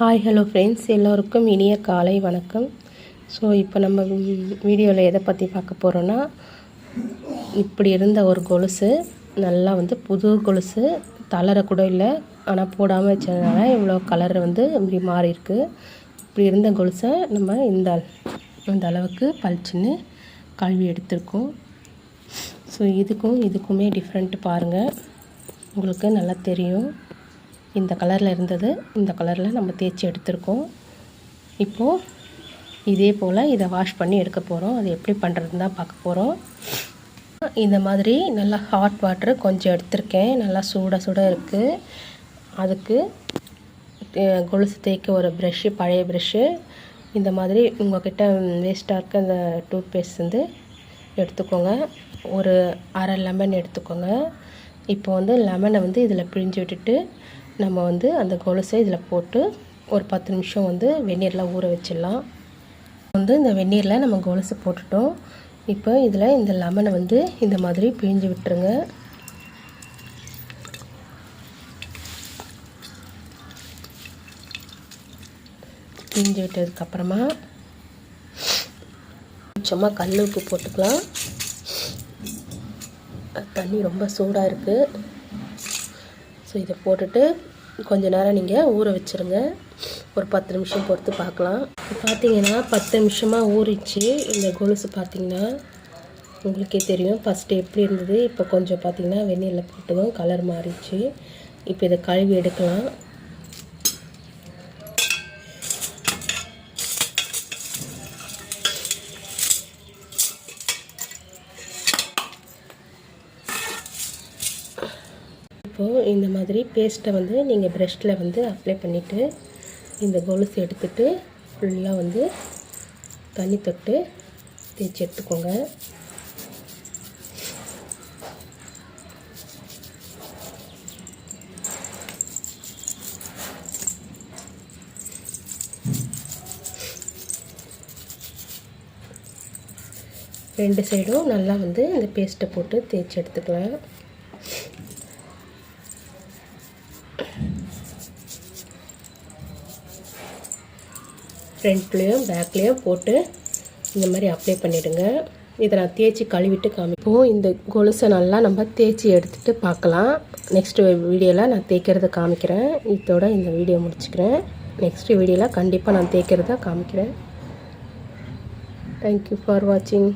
Hi hello friends எல்லோருக்கும் இனிய காலை வணக்கம். ஸோ இப்போ நம்ம வீடியோவில் எதை பற்றி பார்க்க போகிறோன்னா இப்படி இருந்த ஒரு கொலுசு நல்லா வந்து புது கொலுசு தளர கூட இல்லை ஆனால் போடாமல் வச்சதுனால இவ்வளோ கலர் வந்து இப்படி மாறியிருக்கு. இப்படி இருந்த கொலுசை நம்ம இந்த இந்த அளவுக்கு பளிச்சுன்னு கழுவி எடுத்திருக்கோம். ஸோ இதுக்கும் இதுக்குமே டிஃப்ரெண்ட் பாருங்கள் உங்களுக்கு நல்லா தெரியும். இந்த கலரில் இருந்தது. இந்த கலரில் நம்ம தேய்ச்சி எடுத்திருக்கோம். இப்போது இதே போல் இதை வாஷ் பண்ணி எடுக்க போகிறோம் அது எப்படி பண்ணுறதுன்னு தான் பார்க்க போகிறோம் இந்த மாதிரி நல்லா ஹாட் வாட்ரு கொஞ்சம் எடுத்திருக்கேன். நல்லா சூட சுட இருக்குது அதுக்கு கொலுசு தேய்க்க ஒரு ப்ரெஷ்ஷு பழைய ப்ரெஷ்ஷு இந்த மாதிரி உங்கள்கிட்ட வேஸ்ட்டாக இருக்க அந்த டூத் பேஸ்ட் வந்து எடுத்துக்கோங்க. ஒரு அரை லெமன் எடுத்துக்கோங்க. இப்போ வந்து லெமனை வந்து இதில் பிழிஞ்சு விட்டுட்டு நம்ம வந்து அந்த கொலுசை இதில் போட்டு ஒரு பத்து நிமிஷம் வந்து வெந்நீரில் ஊற வச்சிடலாம். வந்து இந்த வெந்நீரில் நம்ம கொலுசு போட்டுட்டோம். இப்போ இதில் இந்த லெமனை வந்து இந்த மாதிரி பிழிஞ்சு விட்டுருங்க. பிழிஞ்சு விட்டதுக்கப்புறமா கொஞ்சமாக கல் உப்பு போட்டுக்கலாம். தண்ணி ரொம்ப சூடாக இருக்குது ஸோ இதை போட்டுட்டு கொஞ்ச நேரம் நீங்கள் ஊற வச்சுருங்க. ஒரு பத்து நிமிஷம் பொறுத்து பார்க்கலாம். பார்த்தீங்கன்னா பத்து நிமிஷமாக ஊறிச்சு இந்த கொலுசு பார்த்திங்கன்னா உங்களுக்கே தெரியும். ஃபஸ்ட்டு எப்படி இருந்தது? இப்போ கொஞ்சம் பார்த்திங்கன்னா வெந்நீரில் போட்டதும் கலர் மாறிச்சு இப்போ இதை கழுவி எடுக்கலாம். இப்போது இந்த மாதிரி பேஸ்ட்டை வந்து நீங்கள் ப்ரெஷ்ஷில் வந்து அப்ளை பண்ணிவிட்டு இந்த கொலுசு எடுத்துகிட்டு ஃபுல்லாக வந்து தண்ணி தொட்டு தேய்ச்சி எடுத்துக்கோங்க. ரெண்டு சைடும் நல்லா வந்து இந்த பேஸ்ட்டை போட்டு தேய்ச்சி எடுத்துக்கலாம். ஃப்ரண்ட்லேயும் பேக்லேயும் போட்டு இந்த மாதிரி அப்ளை பண்ணிவிடுங்க இதை நான் தேய்ச்சி கழுவிட்டு காமிப்போம். இந்த கொலுசை நல்லா நம்ம தேய்ச்சி எடுத்துகிட்டு பார்க்கலாம். நெக்ஸ்ட்டு வீடியோவில் நான் தேய்க்கிறத காமிக்கிறேன். இதோட இந்த வீடியோ முடிச்சுக்கிறேன். நெக்ஸ்ட் வீடியோவில் கண்டிப்பாக நான் தேய்க்கிறத காமிக்கிறேன். தேங்க்யூ ஃபார் வாட்சிங்